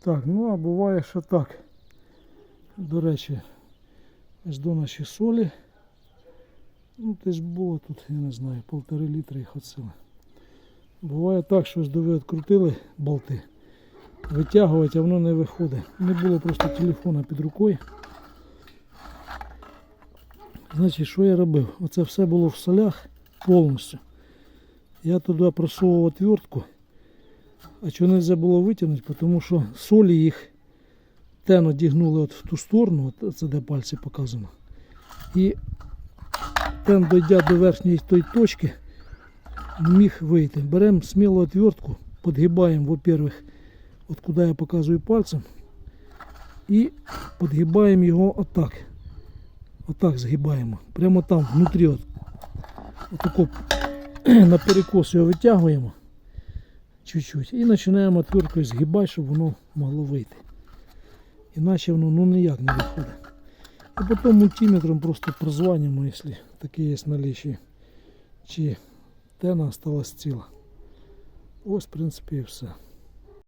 Так, ну а буває, що так. До речі, ось до наші солі. Ну, десь було тут, я не знаю, полтори літри їх оцили. Буває так, що ось до ви відкрутили болти. Витягувати, а воно не виходить. Не було просто телефона під рукою. Значить, що я робив? Оце все було в солях повністю. Я туди просовував отвертку. А чого не можна було витягнути, тому що солі їх тено дігнули от в ту сторону, от це де пальці показано. І тен, дойдя до верхньої тої точки, міг вийти. Беремо сміло отвертку, подгибаємо, во-первых, от куди я показую пальцем, і подгибаємо його отак. Отак згибаємо. Прямо там, внутрі. От, отако на перекос його витягуємо чуть-чуть. І починаємо отверткою згибати, щоб воно могло вийти. Іначе воно ну, ніяк не виходить. А потім мультиметром просто прозванюємо, якщо таке є налічі, чи тена осталась ціла. Ось, в принципі, і все.